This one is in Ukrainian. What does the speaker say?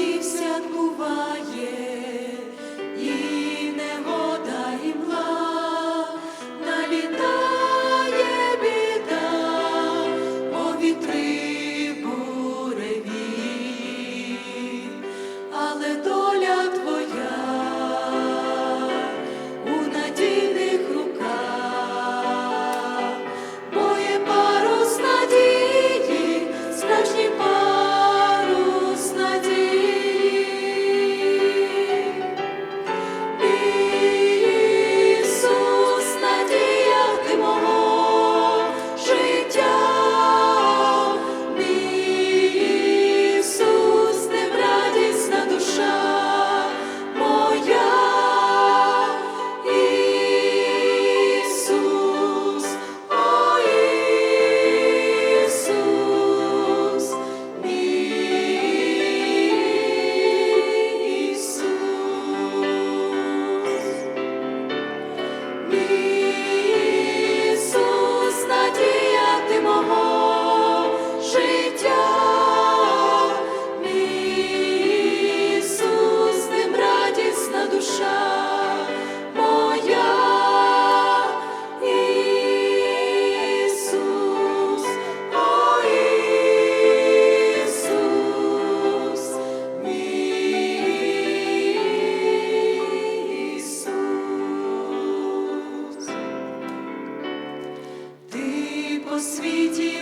кінчився, буває, і негода і мла налітає біда, о вітри але то. світі.